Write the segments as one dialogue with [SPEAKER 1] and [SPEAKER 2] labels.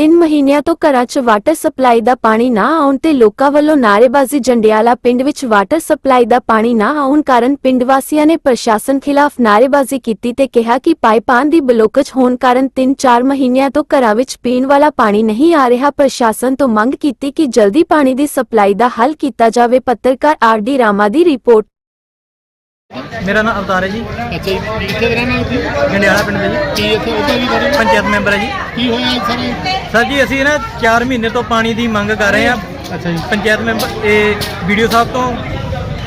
[SPEAKER 1] ਤਿੰਨ ਮਹੀਨਿਆਂ ਤੋਂ ਘਰਾਂ 'ਚ ਵਾਟਰ ਸਪਲਾਈ ਦਾ ਪਾਣੀ ਨਾ ਆਉਣ ਤੇ ਲੋਕਾਂ ਵੱਲੋਂ ਨਾਅਰੇਬਾਜ਼ੀ ਜੰਡਿਆਲਾ ਪਿੰਡ ਵਿੱਚ ਵਾਟਰ ਸਪਲਾਈ ਦਾ ਪਾਣੀ ਨਾ ਆਉਣ ਕਾਰਨ ਪਿੰਡ ਵਾਸੀਆਂ ਨੇ ਪ੍ਰਸ਼ਾਸਨ ਖਿਲਾਫ ਨਾਅਰੇਬਾਜ਼ੀ ਕੀਤੀ ਤੇ ਕਿਹਾ ਕਿ ਪਾਈਪਾਂ ਦੀ ਬਲੋਕਜ ਹੋਣ ਕਾਰਨ 3-4 ਮਹੀਨਿਆਂ ਤੋਂ ਘਰਾਂ ਵਿੱਚ ਪੀਣ ਵਾਲਾ ਪਾਣੀ ਨਹੀਂ ਆ ਰਿਹਾ। ਪ੍ਰਸ਼ਾਸਨ ਤੋਂ ਮੰਗ ਕੀਤੀ ਕਿ ਜਲਦੀ ਪਾਣੀ ਦੀ ਸਪਲਾਈ ਦਾ ਹੱਲ ਕੀਤਾ ਜਾਵੇ। ਪੱਤਰਕਾਰ ਆਰ ਡੀ ਰਾਮਾ ਦੀ ਰਿਪੋਰਟ।
[SPEAKER 2] ਮੇਰਾ ਨਾਮ ਅਵਤਾਰ ਹੈ ਜੀ।
[SPEAKER 3] ਅੱਛਾ ਜੀ ਕਿੱਥੇ ਦੇ ਰਹਿਣ ਤੁਸੀਂ?
[SPEAKER 2] ਜੰਡਿਆਲਾ ਪਿੰਡ ਦੇ ਜੀ।
[SPEAKER 3] ਕੀ ਇੱਥੇ ਉਹਦਾ ਵੀ ਬਾਰੇ
[SPEAKER 2] ਪੰਚਾਇਤ ਮੈਂਬਰ ਹੈ ਜੀ।
[SPEAKER 3] ਕੀ ਹੋਇਆ ਸਾਰੇ?
[SPEAKER 2] ਸਰ ਜੀ ਅਸੀਂ ਨਾ 4 ਮਹੀਨੇ ਤੋਂ ਪਾਣੀ ਦੀ ਮੰਗ ਕਰ ਰਹੇ ਹਾਂ।
[SPEAKER 3] ਅੱਛਾ ਜੀ।
[SPEAKER 2] ਪੰਚਾਇਤ ਮੈਂਬਰ ਇਹ ਵੀਡੀਓ ਸਾਹਿਬ ਤੋਂ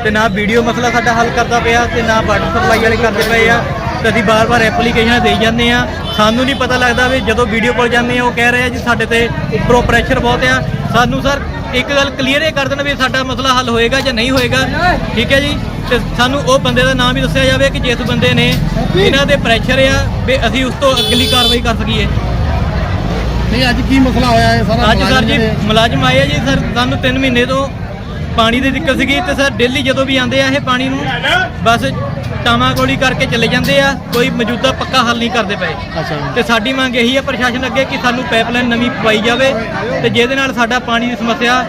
[SPEAKER 2] ਤੇ ਨਾ ਵੀਡੀਓ ਮਸਲਾ ਸਾਡਾ ਹੱਲ ਕਰਦਾ ਪਿਆ ਤੇ ਨਾ ਵਾਟਰ ਸਪਲਾਈ ਵਾਲੇ ਕਰਦੇ ਪਏ ਆ। ਤੇ ਅਸੀਂ ਬਾਰ-ਬਾਰ ਐਪਲੀਕੇਸ਼ਨਾਂ ਦੇਈ ਜਾਂਦੇ ਆ ਸਾਨੂੰ ਨਹੀਂ ਪਤਾ ਲੱਗਦਾ ਵੀ ਜਦੋਂ ਵੀਡੀਓ ਕੋਲ ਜਾਂਦੇ ਆ ਉਹ ਕਹਿ ਰਹੇ ਆ ਜੀ ਸਾਡੇ ਤੇ ਉੱਪਰੋਂ ਪ੍ਰੈਸ਼ਰ ਬਹੁਤ ਆ। ਸਾਨੂੰ ਸਰ ਇੱਕ ਗੱਲ ਕਲੀਅਰ ਇਹ ਕਰ ਦੇਣ ਵੀ ਸਾਡਾ ਮਸਲਾ ਹੱਲ ਹੋਏਗਾ ਜਾਂ ਨਹੀਂ ਹੋਏਗਾ। ਠੀਕ ਹੈ ਜੀ? ਤੇ ਸਾਨੂੰ ਉਹ ਬੰਦੇ ਦਾ ਨਾਮ ਵੀ ਦੱਸਿਆ ਜਾਵੇ ਕਿ ਜਿਸ ਬੰਦੇ ਨੇ ਇਹਨਾਂ ਦੇ ਪ੍ਰੈਸ਼ਰ ਆ ਵੀ ਅਸੀਂ ਉਸ ਤੋਂ ਅਗਲੀ ਕਾਰਵਾਈ ਕਰ ਸਕੀਏ।
[SPEAKER 3] ਨਹੀਂ ਅੱਜ ਕੀ ਮਸਲਾ ਹੋਇਆ ਇਹ ਸਾਰਾ?
[SPEAKER 2] ਅੱਜ ਸਰ ਜੀ ਮੁਲਾਜ਼ਮ ਆਏ ਆ ਜੀ ਸਰ ਸਾਨੂੰ 3 ਮਹੀਨੇ ਤੋਂ ਪਾਣੀ ਦੀ ਦਿੱਕਤ ਸੀਗੀ ਤੇ ਸਰ ਡੇਲੀ ਜਦੋਂ ਵੀ ਆਉਂਦੇ ਆ ਇਹ ਪਾਣੀ ਨੂੰ ਬਸ ਟਾਮਾ ਗੋਲੀ ਕਰਕੇ ਚਲੇ ਜਾਂਦੇ ਆ ਕੋਈ ਮੌਜੂਦਾ ਪੱਕਾ ਹੱਲ ਨਹੀਂ ਕਰਦੇ ਪਏ।
[SPEAKER 3] ਅੱਛਾ ਜੀ।
[SPEAKER 2] ਤੇ ਸਾਡੀ ਮੰਗ ਇਹੀ ਹੈ ਪ੍ਰਸ਼ਾਸਨ ਅੱਗੇ ਕਿ ਸਾਨੂੰ ਪਾਈਪਲਾਈਨ ਨਵੀਂ ਪਵਾਈ ਜਾਵੇ ਤੇ ਜਿਹਦੇ ਨਾਲ ਸਾਡਾ ਪਾਣੀ ਦੀ ਸਮੱਸਿਆ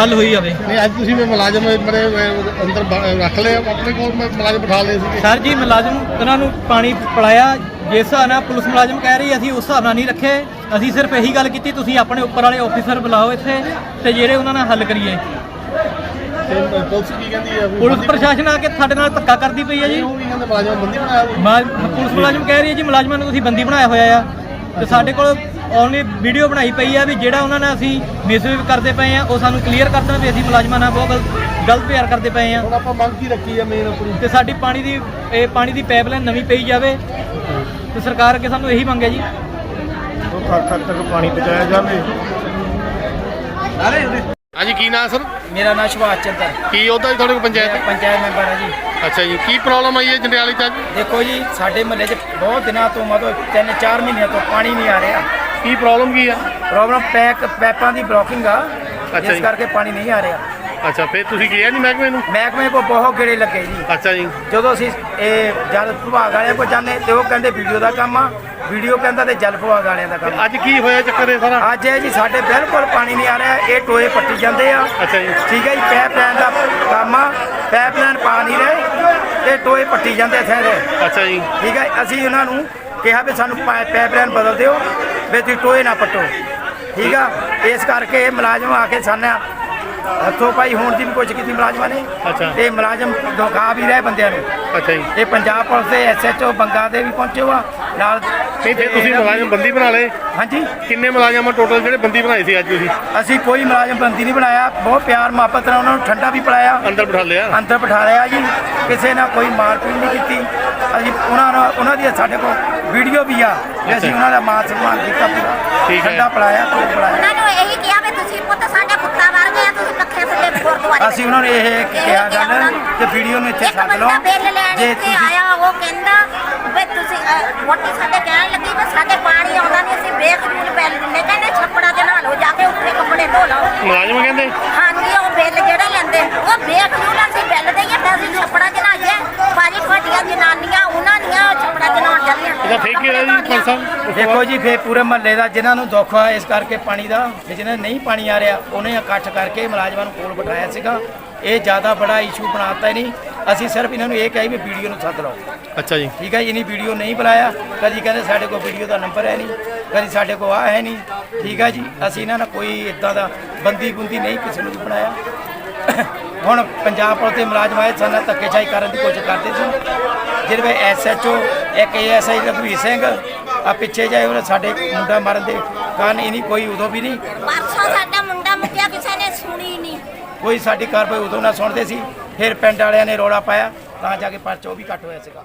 [SPEAKER 2] ਹੱਲ ਹੋਈ ਜਾਵੇ।
[SPEAKER 3] ਨਹੀਂ ਅੱਜ ਤੁਸੀਂ ਵੀ ਮੁਲਾਜ਼ਮ ਮੇਰੇ ਅਹ, ਅੰਦਰ ਬ- ਰੱਖ ਲਏ ਆਪਣੇ ਕੋਲ ਮੈਂ ਮੁਲਾਜ਼ਮ ਬਿਠਾ ਲਏ ਸੀਗੇ।
[SPEAKER 2] ਸਰ ਜੀ ਮੁਲਾਜ਼ਮ ਉਹਨਾਂ ਨੂੰ ਪਾਣੀ ਪਿਲਾਇਆ। ਜਿਸ ਹਿਸਾਬ ਨਾਲ ਪੁਲਿਸ ਮੁਲਾਜ਼ਮ ਕਹਿ ਰਹੀ ਅਸੀਂ ਉਸ ਹਿਸਾਬ ਨਾਲ ਨਹੀਂ ਰੱਖੇ। ਅਸੀਂ ਸਿਰਫ ਇਹੀ ਗੱਲ ਕੀਤੀ ਤੁਸੀਂ ਆਪਣੇ ਉੱਪਰ ਵਾਲੇ ਆਫੀਸਰ ਬੁਲਾਓ ਇੱਥੇ ਤੇ ਜਿਹੜੇ ਉਹਨਾਂ ਨਾਲ ਹੱਲ ਕਰੀਏ।
[SPEAKER 3] ਤੇ ਪੁਲਿਸ ਕੀ ਕਹਿੰਦੀ ਆ ਵੀ
[SPEAKER 2] ਪੁਲਿਸ
[SPEAKER 3] ਬੰਦੀ-
[SPEAKER 2] ਪ੍ਰਸ਼ਾਸਨ ਆ ਕੇ ਸਾਡੇ ਨਾਲ ਧੱਕਾ ਕਰਦੀ ਪਈ ਹੈ ਜੀ।
[SPEAKER 3] ਉਹ ਵੀ ਕਹਿੰਦੇ ਮੁਲਾਜ਼ਮ ਬੰਦੀ ਬਣਾਇਆ ਹੋਇਆ।
[SPEAKER 2] ਮਾ- ਪੁਲਿਸ ਮੁਲਾਜ਼ਮ ਕਹਿ ਰਹੀ ਹੈ ਜੀ ਮੁਲਾਜ਼ਮਾਂ ਨੂੰ ਤੁਸੀਂ ਬੰਦੀ ਬਣਾਇਆ ਹੋਇਆ ਆ। ਤੇ ਸਾਡੇ ਕੋਲ ਓਨਲੀ ਵੀਡੀਓ ਬਣਾਈ ਪਈ ਆ ਵੀ ਜਿਹੜਾ ਉਹਨਾਂ ਨਾਲ ਅਸੀਂ ਮਿਸਬਿਹੇਵ ਕਰਦੇ ਪਏ ਆ ਉਹ ਸਾਨੂੰ ਕਲੀਅਰ ਕਰ ਦੇਣ ਵੀ ਅਸੀਂ ਮੁਲਾਜ਼ਮਾਂ ਨਾਲ ਬਹੁਤ ਗਲਤ ਗਲਤ ਪਿਆਰ ਕਰਦੇ ਪਏ ਆ।
[SPEAKER 3] ਹੁਣ ਆਪਾਂ ਮੰਗ ਕੀ ਰੱਖੀ ਆ ਮੇਨ ਆਪਣੀ?
[SPEAKER 2] ਤੇ ਸਾਡੀ ਪਾਣੀ ਦੀ ਇਹ ਪਾਣੀ ਦੀ ਪਾਈਪਲਾਈਨ ਨਵੀਂ ਪਈ ਜਾਵੇ। ਤੇ ਸਰਕਾਰ ਅੱਗੇ ਸਾਨੂੰ ਇਹੀ ਮੰਗ ਹੈ ਜੀ।
[SPEAKER 3] ਉਹ ਖੱਤ ਖੱਤ ਤੱਕ ਪਾਣੀ ਪਹੁੰਚਾਇਆ ਜਾਵੇ। ਹਾਂਜੀ ਕੀ ਨਾਮ ਸਰ?
[SPEAKER 4] ਮੇਰਾ ਨਾਮ ਸੁਭਾਸ਼ ਚੰਦਰ।
[SPEAKER 3] ਕੀ ਉਹਦਾ ਜੀ ਤੁਹਾਡੇ ਕੋਲ
[SPEAKER 4] ਮੈਂ
[SPEAKER 3] ਪੰਚਾਇਤ
[SPEAKER 4] ਪੰਚਾਇਤ ਮੈਂਬਰ ਹਾਂ ਜੀ।
[SPEAKER 3] ਅੱਛਾ ਜੀ ਕੀ ਪ੍ਰੋਬਲਮ ਆਈ ਹੈ ਜੰਡਿਆਲੇ ਚ ਅੱਜ
[SPEAKER 4] ਦੇਖੋ ਜੀ ਸਾਡੇ ਮਹੱਲੇ 'ਚ ਬਹੁਤ ਦਿਨਾਂ ਤੋਂ ਮਤਲਬ 3-4 ਮਹੀਨਿਆਂ ਤੋਂ ਪਾਣੀ ਨਹੀਂ ਆ ਰਿਹਾ।
[SPEAKER 3] ਕੀ ਪ੍ਰੋਬਲਮ ਕੀ ਆ?
[SPEAKER 4] ਪ੍ਰੋਬਲਮ ਪੈਕ ਪੈਪਾਂ ਦੀ ਬਲੋਕਿੰਗ ਆ।
[SPEAKER 3] ਅੱਛਾ ਜੀ।
[SPEAKER 4] ਕਰਕੇ ਪਾਣੀ ਨਹੀਂ ਆ ਰਿਹਾ।
[SPEAKER 3] ਅੱਛਾ ਫਿਰ ਤੁਸੀਂ ਗਿਆ ਨਹੀਂ ਮਹਿਕਮੇ ਨੂੰ?
[SPEAKER 4] ਮਹਿਕਮੇ ਕੋ ਬਹੁਤ ਗੇੜੇ ਲੱਗੇ ਜੀ।
[SPEAKER 3] ਅੱਛਾ ਜੀ।
[SPEAKER 4] ਜਦੋਂ ਅਸੀਂ ਇਹ ਜਲ ਵਿਭਾਗ ਵਾਲਿਆਂ ਕੋਲ ਜਾਂਦੇ ਤੇ ਉਹ ਕਹਿੰਦੇ ਵੀਡੀਓ ਦਾ ਕੰਮ ਆ ਵੀਡੀਓ ਕਹਿੰਦਾ ਤੇ ਜਲ ਵਿਭਾਗ ਵਾਲਿਆਂ ਦਾ ਕੰਮ ਆ।
[SPEAKER 3] ਅੱਜ ਕੀ ਹੋਇਆ ਚੱਕਰ ਇਹ ਸਾਰਾ?
[SPEAKER 4] ਅੱਜ ਇਹ ਜੀ ਸਾਡੇ ਬਿਲਕੁਲ ਪਾਣੀ ਨਹੀਂ ਆ ਰਿਹਾ ਇਹ ਟੋਏ ਪੱਟੀ ਜਾਂਦੇ ਆ।
[SPEAKER 3] ਅੱਛਾ ਜੀ।
[SPEAKER 4] ਠੀਕ ਹੈ ਜੀ ਪੈਪ ਲਾਈਨ ਦਾ ਕੰਮ ਆ ਪੈਪ ਲਾਈਨ ਪਾ ਨਹੀਂ ਰਹੇ ਤੇ ਟੋਏ ਪੱਟੀ ਜਾਂਦੇ ਇੱਥੇ ਦੇ।
[SPEAKER 3] ਅੱਛਾ ਜੀ।
[SPEAKER 4] ਠੀਕ ਹੈ ਅਸੀਂ ਉਹਨਾਂ ਨੂੰ ਕਿਹਾ ਵੀ ਸਾਨੂੰ ਪਾ- ਪਾਈਪਲਾਈਨ ਬਦਲ ਦਿਓ ਵੀ ਤੁਸੀਂ ਟੋਏ ਨਾ ਪੱਟੋ। ਠੀਕ ਆ ਇਸ ਕਰਕੇ ਇਹ ਮੁਲਾਜ਼ਮ ਆ ਕੇ ਸਾਨਾ ਹੱਥੋਂ ਪਾਈ ਹੋਣ ਦੀ ਵੀ ਕੋਸ਼ਿਸ਼ ਕੀਤੀ ਮੁਲਾਜ਼ਮਾਂ ਨੇ।
[SPEAKER 3] ਅੱਛਾ।
[SPEAKER 4] ਤੇ ਮੁਲਾਜ਼ਮ ਧੋਖਾ ਵੀ ਰਹੇ ਬੰਦਿਆਂ ਨੂੰ।
[SPEAKER 3] ਅੱਛਾ ਜੀ।
[SPEAKER 4] ਇਹ ਪੰਜਾਬ ਪੁਲਿਸ ਦੇ ਐਸਐਚਓ ਬੰਗਾ ਦੇ ਵੀ ਪਹੁੰਚੇ ਹੋਆ ਨਾਲ
[SPEAKER 3] ਨਹੀਂ ਫਿਰ ਤੁਸੀਂ ਮੁਲਾਜ਼ਮ ਬੰਦੀ ਬਣਾ ਲਏ
[SPEAKER 4] ਹਾਂਜੀ।
[SPEAKER 3] ਕਿੰਨੇ ਮੁਲਾਜ਼ਮ ਟੋਟਲ ਜਿਹੜੇ ਬੰਦੀ ਬਣਾਏ ਸੀ ਅੱਜ ਤੁਸੀਂ?
[SPEAKER 4] ਅਸੀਂ ਕੋਈ ਮੁਲਾਜ਼ਮ ਬੰਦੀ ਨਹੀਂ ਬਣਾਇਆ ਬਹੁਤ ਪਿਆਰ ਮੁਹੱਬਤ ਨਾਲ ਉਹਨਾਂ ਨੂੰ ਠੰਡਾ ਵੀ ਪਿਲਾਇਆ।
[SPEAKER 3] ਅੰਦਰ ਬਿਠਾ ਲਿਆ?
[SPEAKER 4] ਅੰਦਰ ਬਿਠਾ ਲਿਆ ਜੀ। ਕਿਸੇ ਨਾਲ ਕੋਈ ਮਾਰਪੀਟ ਨਹੀਂ ਕੀਤੀ। ਅਸੀਂ ਉਹਨਾਂ ਨਾਲ ਉਹਨਾਂ ਦੀ ਸਾਡੇ ਕੋਲ ਵੀਡੀਓ ਵੀ ਆ ਵੀ ਅਸੀਂ ਉਹਨਾਂ ਦਾ ਮਾਨ ਸਨਮਾਨ ਕੀਤਾ ਪੂਰਾ।
[SPEAKER 3] ਠੀਕ ਹੈ।
[SPEAKER 4] ਠੰਡਾ ਪਿਲਾਇਆ ਕੋਈ ਪਿਲਾਇਆ।
[SPEAKER 5] ਉਹਨਾਂ ਨੂੰ ਇਹੀ ਕਿਹਾ ਵੀ ਤੁਸੀਂ ਪੁੱਤ ਸਾਡੇ ਕੁੱਤਾ ਵਰ ਗਏ ਆ ਤੁਸੀਂ ਪੱਖੇ ਥੱਲੇ ਗੁਰਦੁਆਰੇ
[SPEAKER 4] ਅਸੀਂ ਉਹਨਾਂ ਨੂੰ ਇਹ ਕਿਹਾ ਗੱਲ ਕਿ ਵੀਡੀਓ ਨੂੰ ਇੱਥੇ ਸੱਦ ਲਓ। ਜੇ ਤੁਸੀਂ
[SPEAKER 5] ਆਇਆ ਉਹ ਕਹਿੰਦਾ ਵੀ ਤੁਸੀਂ ਵੋਟੀ ਸਾਡੇ ਕਹਿਣ ਲੱਗੀ ਵੀ ਸਾਡੇ ਪਾਣੀ ਆਉਂਦਾ ਨਹੀਂ ਅਸੀਂ ਬੇਖਬੂਲ ਬਿੱਲ ਦਿੰਦੇ। ਕਹਿੰਦੇ ਛੱਪੜਾਂ ਨਹਾ ਲਓ ਜਾ ਕੇ ਉੱਥੇ ਕੱਪੜੇ ਧੋ ਲਓ।
[SPEAKER 3] ਮੁਲਾਜ਼ਮ ਕਹਿੰਦੇ?
[SPEAKER 5] ਹਾਂਜੀ ਉਹ ਬਿੱਲ ਜਿਹੜਾ ਲੈਂਦੇ ਉਹ ਬੇਖਬੂਲ ਅਸੀਂ ਬਿੱਲ ਦੇਈਏ ਤਾਂ ਅਸੀਂ ਛੱਪੜਾਂ 'ਚ ਨਹਾਈਏ। ਬਾਜੀ ਤੁਹਾਡੀਆਂ ਜਨਾਨੀਆਂ ਉਹਨਾਂ ਦੀਆਂ ਛੱਪੜਾਂ 'ਚ ਨਹਾਉਣ ਜਾਂਦੀਆਂ।
[SPEAKER 3] ਇਹਦਾ ਠੇਕੇ ਦਾ ਜੀ ਪੰਜ
[SPEAKER 4] ਦੇਖੋ ਜੀ ਫੇ ਪੂਰੇ ਮਹੱਲੇ ਦਾ ਜਿਨ੍ਹਾਂ ਨੂੰ ਦੁੱਖ ਆ ਇਸ ਕਰਕੇ ਪਾਣੀ ਦਾ ਤੇ ਜਿਹਨਾਂ ਨੂੰ ਨਹੀਂ ਪਾਣੀ ਆ ਰਿਹਾ ਉਹਨੇ ਇਕੱਠ ਕਰਕੇ ਮੁਲਾਜ਼ਮਾਂ ਨੂੰ ਕੋਲ ਬਿਠਾਇਆ ਸੀਗਾ। ਇਹ ਜ਼ਿਆਦਾ ਬੜਾ ਇਸ਼ੂ ਬਣਾਤਾ ਹੀ ਨਹੀਂ। ਅਸੀਂ ਸਿਰਫ ਇਹਨਾਂ ਨੂੰ ਇਹ ਕਹੀ ਵੀ ਵੀਡੀਓ ਨੂੰ ਸੱਦ ਲਓ।
[SPEAKER 3] ਅੱਛਾ ਜੀ।
[SPEAKER 4] ਠੀਕ ਹੈ ਇਹਨੀ ਵੀਡੀਓ ਨਹੀਂ ਬੁਲਾਇਆ। ਕਦੀ ਕਹਿੰਦੇ ਸਾਡੇ ਕੋਲ ਵੀਡੀਓ ਦਾ ਨੰਬਰ ਹੈ ਨਹੀਂ ਕਦੀ ਸਾਡੇ ਕੋਲ ਆ ਹੈ ਨਹੀਂ। ਠੀਕ ਹੈ ਜੀ ਅਸੀਂ ਇਹਨਾਂ ਨਾਲ ਕੋਈ ਇਦਾਂ ਦਾ ਬੰਦੀ ਬੁੰਦੀ ਨਹੀਂ ਕਿਸੇ ਨੂੰ ਵੀ ਬਣਾਇਆ। ਹੁਣ ਪੰਜਾਬ ਪੁਲਿਸ ਦੇ ਮੁਲਾਜ਼ਮ ਆਏ ਸਾਡਾ ਧੱਕੇਸ਼ਾਹੀ ਕਰਨ ਦੀ ਕੋਸ਼ਿਸ਼ ਕਰਦੇ ਸੀ। ਜਿਹਦੇ ਵਿੱਚ ਐਸਐਚਓ ਇੱਕ ਏਐਸਆਈ ਰਘਵੀਰ ਸਿੰਘ ਆ ਪਿੱਛੇ ਜਾਏ ਉਹਨੇ ਸਾਡੇ ਮੁੰਡਾ ਮਾਰਨ ਦੇ ਕਾਰਨ ਇਹਨੀ ਕੋਈ ਉਦੋਂ ਵੀ ਨਹੀਂ।
[SPEAKER 5] ਪਰਸੋਂ ਸਾਡਾ ਮੁੰਡਾ ਮੁੱਕਿਆ ਕਿਸੇ ਨੇ ਸੁਣੀ ਨਹੀਂ।
[SPEAKER 4] ਕੋਈ ਸਾਡੀ ਕਾਰਵਾਈ ਉਦੋਂ ਨਾ ਸੁਣਦੇ ਸੀ ਫਿਰ ਪਿੰਡ ਵਾਲਿਆਂ ਨੇ ਰੋਲਾ ਪਾਇਆ ਤਾਂ ਜਾ ਕੇ ਪਰਚਾ ਉਹ ਵੀ ਕੱਟ ਹੋਇਆ ਸੀਗਾ।